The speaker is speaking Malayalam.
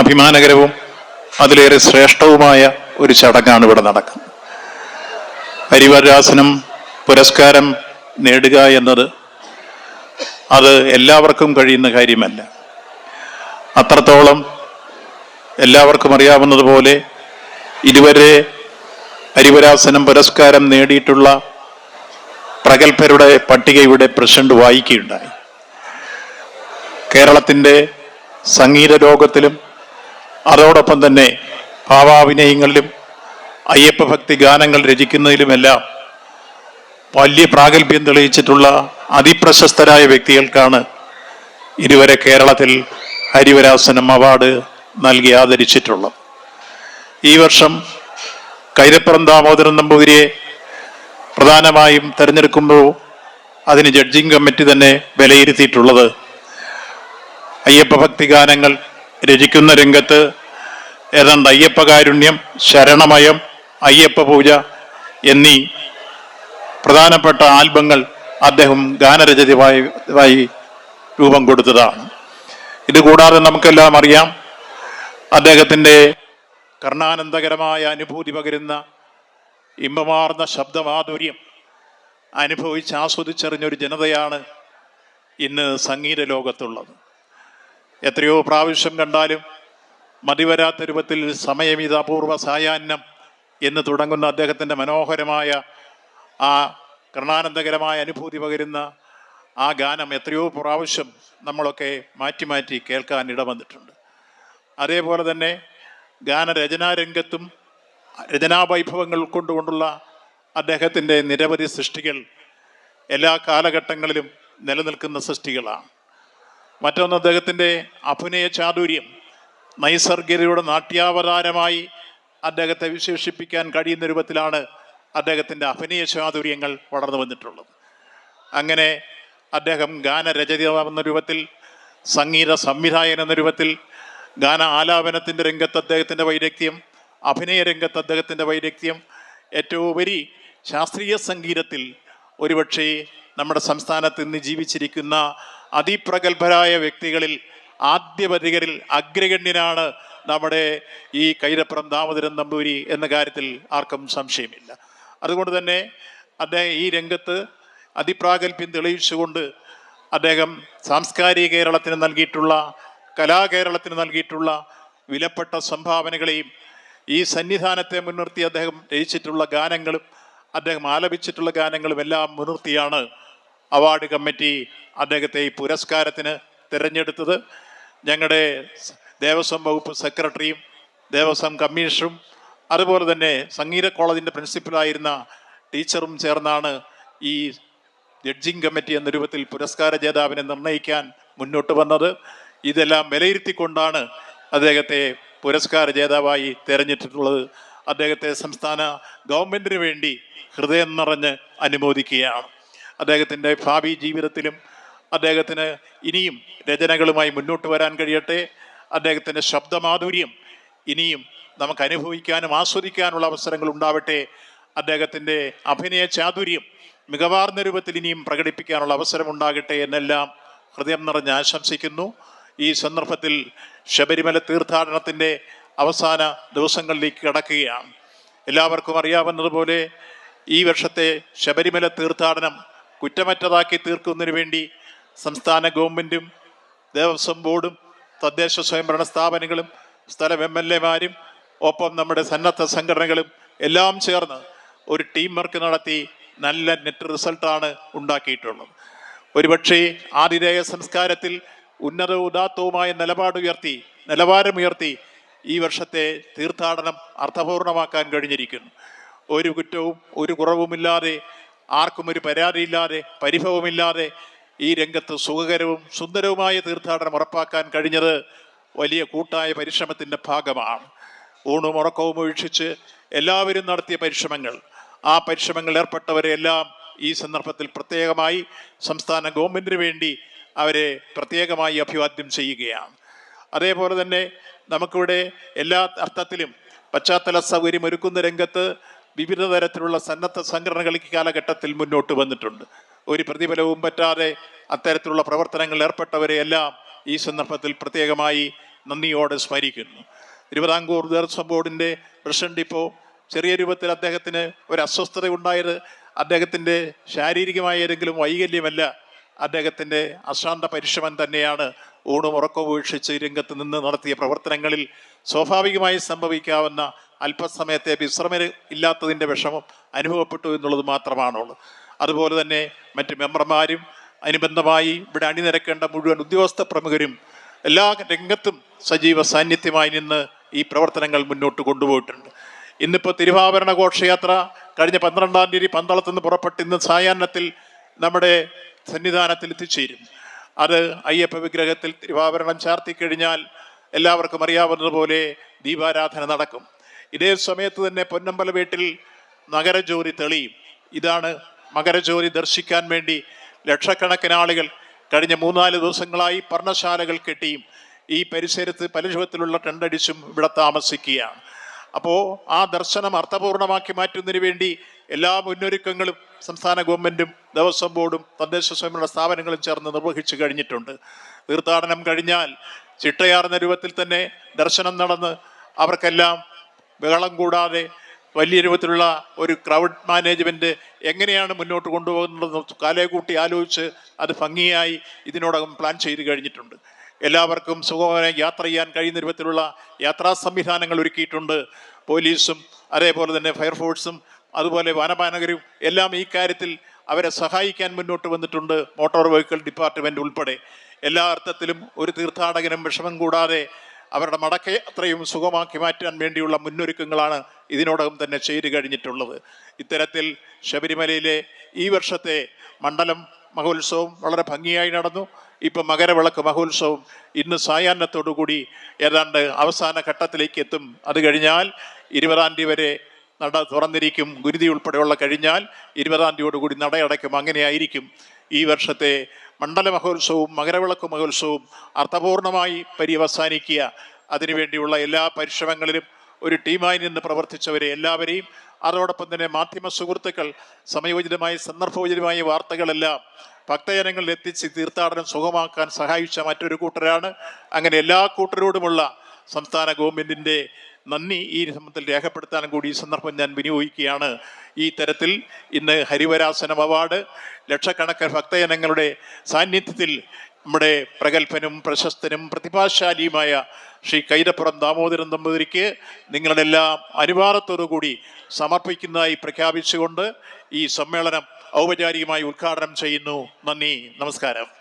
അഭിമാനകരവും അതിലേറെ ശ്രേഷ്ഠവുമായ ഒരു ചടങ്ങാണ് ഇവിടെ നടക്കുന്നത്. ഹരിവരാസനം പുരസ്കാരം നേടുക എന്നത് അത് എല്ലാവർക്കും കഴിയുന്ന കാര്യമല്ല. അത്രത്തോളം എല്ലാവർക്കും അറിയാവുന്നതുപോലെ ഇതുവരെ ഹരിവരാസനം പുരസ്കാരം നേടിയിട്ടുള്ള പ്രഗത്ഭരുടെ പട്ടികയുടെ പ്രസിഡന്റ് വായിക്കുകയുണ്ടായി. കേരളത്തിന്റെ സംഗീത ലോകത്തിലും അതോടൊപ്പം തന്നെ ഭാവാഭിനയങ്ങളിലും അയ്യപ്പ ഭക്തി ഗാനങ്ങൾ രചിക്കുന്നതിലുമെല്ലാം വലിയ പ്രാഗൽഭ്യം തെളിയിച്ചിട്ടുള്ള അതിപ്രശസ്തരായ വ്യക്തികൾക്കാണ് ഇതുവരെ കേരളത്തിൽ ഹരിവരാസനം അവാർഡ് നൽകി ആദരിച്ചിട്ടുള്ളത്. ഈ വർഷം കൈതപ്പുറം ദാമോദരൻ നമ്പൂതിരിയെ പ്രധാനമായും തെരഞ്ഞെടുക്കുമ്പോൾ അതിന് ജഡ്ജിങ് കമ്മിറ്റി തന്നെ വിലയിരുത്തിയിട്ടുള്ളത്. അയ്യപ്പ ഭക്തി ഗാനങ്ങൾ രചിക്കുന്ന രംഗത്ത് ഏതാണ്ട് അയ്യപ്പകാരുണ്യം ശരണമയം അയ്യപ്പ പൂജ എന്നീ പ്രധാനപ്പെട്ട ആൽബങ്ങൾ അദ്ദേഹം ഗാനരചനയായി രൂപം കൊടുത്തതാണ്. ഇതുകൂടാതെ നമുക്കെല്ലാം അറിയാം അദ്ദേഹത്തിന്റെ കർണാനന്ദകരമായ അനുഭൂതി പകരുന്ന ഇമ്പമാർന്ന ശബ്ദമാധുര്യം അനുഭവിച്ച് ആസ്വദിച്ചറിഞ്ഞൊരു ജനതയാണ് ഇന്ന് സംഗീത ലോകത്തുള്ളത്. എത്രയോ പ്രാവശ്യം കണ്ടാലും മതിവരാത്ത രൂപത്തിൽ സമയമിത അപൂർവ സായാഹ്നം എന്ന് തുടങ്ങുന്ന അദ്ദേഹത്തിന്റെ മനോഹരമായ ആ കർണാനന്ദകരമായ അനുഭൂതി പകരുന്ന ആ ഗാനം എത്രയോ പ്രാവശ്യം നമ്മളൊക്കെ മാറ്റി മാറ്റി കേൾക്കാൻ ഇടവന്നിട്ടുണ്ട് അതേപോലെ തന്നെ ഗാനരചനാരംഗത്തും രചനാവൈഭവങ്ങൾ ഉൾക്കൊണ്ടുകൊണ്ടുള്ള അദ്ദേഹത്തിന്റെ നിരവധി സൃഷ്ടികൾ എല്ലാ കാലഘട്ടങ്ങളിലും നിലനിൽക്കുന്ന സൃഷ്ടികളാണ്. മറ്റൊന്ന് അദ്ദേഹത്തിന്റെ അഭിനയ ചാതുര്യം. നൈസർഗികയുടെ നാട്യാവതാരമായി അദ്ദേഹത്തെ വിശേഷിപ്പിക്കാൻ കഴിയുന്ന രൂപത്തിലാണ് അദ്ദേഹത്തിന്റെ അഭിനയ ചാതുര്യങ്ങൾ വളർന്നു വന്നിട്ടുള്ളത്. അങ്ങനെ അദ്ദേഹം ഗാനരചയിതാവ് എന്ന രൂപത്തിൽ സംഗീത സംവിധായകൻ എന്ന രൂപത്തിൽ ഗാന ആലാപനത്തിന്റെ രംഗത്ത് അദ്ദേഹത്തിന്റെ വൈദഗ്ധ്യം അഭിനയ രംഗത്ത് അദ്ദേഹത്തിന്റെ വൈദഗ്ധ്യം ഏറ്റവും ഉപരി ശാസ്ത്രീയ സംഗീതത്തിൽ ഒരുപക്ഷേ നമ്മുടെ സംസ്ഥാനത്ത് ഇന്ന് ജീവിച്ചിരിക്കുന്ന അതിപ്രഗത്ഭരായ വ്യക്തികളിൽ ആദ്യപതികരിൽ അഗ്രഗണ്യനാണ് നമ്മുടെ ഈ കൈതപ്പുറം ദാമോദരൻ നമ്പൂരി എന്ന കാര്യത്തിൽ ആർക്കും സംശയമില്ല. അതുകൊണ്ട് തന്നെ അദ്ദേഹം ഈ രംഗത്ത് അതിപ്രാഗൽഭ്യം തെളിയിച്ചുകൊണ്ട് അദ്ദേഹം സാംസ്കാരിക കേരളത്തിന് നൽകിയിട്ടുള്ള കലാകേരളത്തിന് നൽകിയിട്ടുള്ള വിലപ്പെട്ട സംഭാവനകളെയും ഈ സന്നിധാനത്തെ മുൻനിർത്തി അദ്ദേഹം രചിച്ചിട്ടുള്ള ഗാനങ്ങളും അദ്ദേഹം ആലപിച്ചിട്ടുള്ള ഗാനങ്ങളും എല്ലാം മുൻനിർത്തിയാണ് അവാർഡ് കമ്മിറ്റി അദ്ദേഹത്തെ ഈ പുരസ്കാരത്തിന് തിരഞ്ഞെടുത്തത്. ഞങ്ങളുടെ ദേവസ്വം വകുപ്പ് സെക്രട്ടറിയും ദേവസ്വം കമ്മീഷണറും അതുപോലെ തന്നെ സംഗീത കോളേജിന്റെ പ്രിൻസിപ്പലായിരുന്ന ടീച്ചറും ചേർന്നാണ് ഈ ജഡ്ജിങ് കമ്മിറ്റി എന്ന രൂപത്തിൽ പുരസ്കാര ജേതാവിനെ നിർണയിക്കാൻ മുന്നോട്ട് വന്നത്. ഇതെല്ലാം വിലയിരുത്തിക്കൊണ്ടാണ് അദ്ദേഹത്തെ പുരസ്കാര ജേതാവായി തിരഞ്ഞെടുത്തിട്ടുള്ളത്. അദ്ദേഹത്തെ സംസ്ഥാന ഗവൺമെന്റിന് വേണ്ടി ഹൃദയം നിറഞ്ഞ് അനുമോദിക്കുകയാണ്. അദ്ദേഹത്തിന്റെ ഭാവി ജീവിതത്തിലും അദ്ദേഹത്തിന് ഇനിയും രചനകളുമായി മുന്നോട്ട് വരാൻ കഴിയട്ടെ. അദ്ദേഹത്തിന്റെ ശബ്ദമാധുര്യം ഇനിയും നമുക്ക് അനുഭവിക്കാനും ആസ്വദിക്കാനുള്ള അവസരങ്ങൾ ഉണ്ടാവട്ടെ. അദ്ദേഹത്തിന്റെ അഭിനയ ചാതുര്യം മികവാർന്ന രൂപത്തിൽ ഇനിയും പ്രകടിപ്പിക്കാനുള്ള അവസരം ഉണ്ടാകട്ടെ എന്നെല്ലാം ഹൃദയം നിറഞ്ഞ് ആശംസിക്കുന്നു. ഈ സന്ദർഭത്തിൽ ശബരിമല തീർത്ഥാടനത്തിന്റെ അവസാന ദിവസങ്ങളിലേക്ക് കടക്കുകയാണ്. എല്ലാവർക്കും അറിയാവുന്നതുപോലെ ഈ വർഷത്തെ ശബരിമല തീർത്ഥാടനം കുറ്റമറ്റതാക്കി തീർക്കുന്നതിന് വേണ്ടി സംസ്ഥാന ഗവൺമെന്റും ദേവസ്വം ബോർഡും തദ്ദേശ സ്വയംഭരണ സ്ഥാപനങ്ങളും സ്ഥല എം എൽ എമാരും ഒപ്പം നമ്മുടെ സന്നദ്ധ സംഘടനകളും എല്ലാം ചേർന്ന് ഒരു ടീം വർക്ക് നടത്തി നല്ല നെറ്റ് റിസൾട്ടാണ് ഉണ്ടാക്കിയിട്ടുള്ളത്. ഒരുപക്ഷേ ആതിഥേയ സംസ്കാരത്തിൽ ഉന്നത ഉദാത്തവുമായ നിലപാടുയർത്തി നിലവാരമുയർത്തി ഈ വർഷത്തെ തീർത്ഥാടനം അർത്ഥപൂർണമാക്കാൻ കഴിഞ്ഞിരിക്കുന്നു. ഒരു കുറ്റവും ഒരു കുറവുമില്ലാതെ ആർക്കും ഒരു പരാതിയില്ലാതെ പരിഭവമില്ലാതെ ഈ രംഗത്ത് സുഖകരവും സുന്ദരവുമായ തീർത്ഥാടനം ഉറപ്പാക്കാൻ കഴിഞ്ഞത് വലിയ കൂട്ടായ പരിശ്രമത്തിന്റെ ഭാഗമാണ്. ഊണും ഉറക്കവും ഒഴിച്ചിച്ച് എല്ലാവരും നടത്തിയ പരിശ്രമങ്ങൾ. ആ പരിശ്രമങ്ങൾ ഏർപ്പെട്ടവരെ എല്ലാം ഈ സന്ദർഭത്തിൽ പ്രത്യേകമായി സംസ്ഥാന ഗവൺമെന്റിന് വേണ്ടി അവരെ പ്രത്യേകമായി അഭിവാദ്യം ചെയ്യുകയാണ്. അതേപോലെ തന്നെ നമുക്കിവിടെ എല്ലാ അർത്ഥത്തിലും പശ്ചാത്തല സൗകര്യം ഒരുക്കുന്ന രംഗത്ത് വിവിധ തരത്തിലുള്ള സന്നദ്ധ സംഘടനകൾ ഈ കാലഘട്ടത്തിൽ മുന്നോട്ട് വന്നിട്ടുണ്ട്. ഒരു പ്രതിഫലവും പറ്റാതെ അത്തരത്തിലുള്ള പ്രവർത്തനങ്ങളിൽ ഏർപ്പെട്ടവരെ എല്ലാം ഈ സന്ദർഭത്തിൽ പ്രത്യേകമായി നന്ദിയോടെ സ്മരിക്കുന്നു. തിരുവിതാംകൂർ ദേവസ്വം ബോർഡിന്റെ പ്രസിഡന്റ് ഇപ്പോൾ ചെറിയ രൂപത്തിൽ അദ്ദേഹത്തിന് ഒരു അസ്വസ്ഥത ഉണ്ടായത് അദ്ദേഹത്തിന്റെ ശാരീരികമായ ഏതെങ്കിലും വൈകല്യമല്ല അദ്ദേഹത്തിന്റെ അശാന്ത പരിശ്രമം തന്നെയാണ് ഊണും ഉറക്കവും വീക്ഷിച്ച് രംഗത്ത് നിന്ന് നടത്തിയ പ്രവർത്തനങ്ങളിൽ സ്വാഭാവികമായി സംഭവിക്കാവുന്ന അല്പസമയത്തെ വിശ്രമം ഇല്ലാത്തതിന്റെ വിഷമം അനുഭവപ്പെട്ടു എന്നുള്ളത് മാത്രമാണുള്ളത്. അതുപോലെ തന്നെ മറ്റ് മെമ്പർമാരും അനുബന്ധമായി ഇവിടെ അണിനിരക്കേണ്ട മുഴുവൻ ഉദ്യോഗസ്ഥ പ്രമുഖരും എല്ലാ രംഗത്തും സജീവ സാന്നിധ്യമായി നിന്ന് ഈ പ്രവർത്തനങ്ങൾ മുന്നോട്ട് കൊണ്ടുപോയിട്ടുണ്ട്. ഇന്നിപ്പോൾ തിരുവാഭരണ ഘോഷയാത്ര കഴിഞ്ഞ പന്ത്രണ്ടാം തീയതി പന്തളത്ത് നിന്ന് പുറപ്പെട്ട് ഇന്ന് സായാഹ്നത്തിൽ നമ്മുടെ സന്നിധാനത്തിൽ എത്തിച്ചേരും. അത് അയ്യപ്പ വിഗ്രഹത്തിൽ തിരുവാഭരണം ചാർത്തി കഴിഞ്ഞാൽ എല്ലാവർക്കും അറിയാവുന്നതുപോലെ ദീപാരാധന നടക്കും. ഇതേ സമയത്ത് തന്നെ പൊന്നമ്പല വീട്ടിൽ നഗരജോലി തെളിയും. ഇതാണ് മകരജ്യോതി ദർശിക്കാൻ വേണ്ടി ലക്ഷക്കണക്കിന് ആളുകൾ കഴിഞ്ഞ മൂന്നാൽ ദിവസങ്ങളായി പർണശാലകൾ കെട്ടിയും ഈ പരിസരത്ത് പല രൂപത്തിലുള്ള ടെണ്ടടിച്ചും ഇവിടെ താമസിക്കുകയാണ്. അപ്പോൾ ആ ദർശനം അർത്ഥപൂർണമാക്കി മാറ്റുന്നതിന് വേണ്ടി എല്ലാ മുന്നൊരുക്കങ്ങളും സംസ്ഥാന ഗവൺമെന്റും ദേവസ്വം ബോർഡും തദ്ദേശ സ്വയംഭരണ സ്ഥാപനങ്ങളും ചേർന്ന് നിർവഹിച്ചു കഴിഞ്ഞിട്ടുണ്ട്. തീർത്ഥാടനം കഴിഞ്ഞാൽ ചിട്ടയാർന്ന രൂപത്തിൽ തന്നെ ദർശനം നടന്ന് അവർക്കെല്ലാം ബഹളം കൂടാതെ വലിയ രൂപത്തിലുള്ള ഒരു ക്രൗഡ് മാനേജ്മെന്റ് എങ്ങനെയാണ് മുന്നോട്ട് കൊണ്ടുപോകുന്നതെന്ന് കാലേ കൂട്ടി ആലോചിച്ച് അത് ഭംഗിയായി ഇതിനോടകം പ്ലാൻ ചെയ്ത് കഴിഞ്ഞിട്ടുണ്ട്. എല്ലാവർക്കും സുഖമായി യാത്ര ചെയ്യാൻ കഴിയുന്ന രൂപത്തിലുള്ള യാത്രാ സംവിധാനങ്ങൾ ഒരുക്കിയിട്ടുണ്ട്. പോലീസും അതേപോലെ തന്നെ ഫയർഫോഴ്സും അതുപോലെ വനപാനകരും എല്ലാം ഈ കാര്യത്തിൽ അവരെ സഹായിക്കാൻ മുന്നോട്ട് വന്നിട്ടുണ്ട്. മോട്ടോർ വെഹിക്കിൾ ഡിപ്പാർട്ട്മെന്റ് ഉൾപ്പെടെ. എല്ലാ അർത്ഥത്തിലും ഒരു തീർത്ഥാടകനും വിഷമം കൂടാതെ അവരുടെ മടക്കയാത്രയും സുഖമാക്കി മാറ്റാൻ വേണ്ടിയുള്ള മുന്നൊരുക്കങ്ങളാണ് ഇതിനോടകം തന്നെ ചെയ്തു കഴിഞ്ഞിട്ടുള്ളത്. ഇത്തരത്തിൽ ശബരിമലയിലെ ഈ വർഷത്തെ മണ്ഡലം മഹോത്സവം വളരെ ഭംഗിയായി നടന്നു. ഇപ്പം മകരവിളക്ക് മഹോത്സവം ഇന്ന് സായാഹ്നത്തോടുകൂടി ഏതാണ്ട് അവസാന ഘട്ടത്തിലേക്ക് എത്തും. അത് കഴിഞ്ഞാൽ ഇരുപതാം തീയതി വരെ നട തുറന്നിരിക്കും. ഗുരുതി ഉൾപ്പെടെയുള്ള കഴിഞ്ഞാൽ ഇരുപതാം തീയതിയോടുകൂടി നടയടയ്ക്കും. അങ്ങനെയായിരിക്കും. ഈ വർഷത്തെ മണ്ഡല മഹോത്സവവും മകരവിളക്ക് മഹോത്സവവും അർത്ഥപൂർണമായി പര്യവസാനിക്കുക. അതിനുവേണ്ടിയുള്ള എല്ലാ പരിശ്രമങ്ങളിലും ഒരു ടീമായി നിന്ന് പ്രവർത്തിച്ചവരെ എല്ലാവരെയും അതോടൊപ്പം തന്നെ മാധ്യമ സുഹൃത്തുക്കൾ സമയോചിതമായ സന്ദർഭോചിതമായ വാർത്തകളെല്ലാം ഭക്തജനങ്ങളിൽ എത്തിച്ച് തീർത്ഥാടനം സുഖമാക്കാൻ സഹായിച്ച മറ്റൊരു കൂട്ടരാണ്. അങ്ങനെ എല്ലാ കൂട്ടരോടുമുള്ള സംസ്ഥാന ഗവൺമെന്റിന്റെ നന്ദി. ഈ സംബന്ധത്തിൽ രേഖപ്പെടുത്താനും കൂടി ഈ സന്ദർഭം ഞാൻ വിനിയോഗിക്കുകയാണ്. ഈ തരത്തിൽ ഇന്ന് ഹരിവരാസനം അവാർഡ് ലക്ഷക്കണക്കിന് ഭക്തജനങ്ങളുടെ സാന്നിധ്യത്തിൽ നമ്മുടെ പ്രഗത്ഭനും പ്രശസ്തനും പ്രതിഭാശാലിയുമായ ശ്രീ കൈതപ്പുറം ദാമോദരൻ നമ്പൂതിരിക്ക് നിങ്ങളുടെ എല്ലാം കൂടി സമർപ്പിക്കുന്നതായി പ്രഖ്യാപിച്ചുകൊണ്ട് ഈ സമ്മേളനം ഔപചാരികമായി ഉദ്ഘാടനം ചെയ്യുന്നു. നന്ദി. നമസ്കാരം.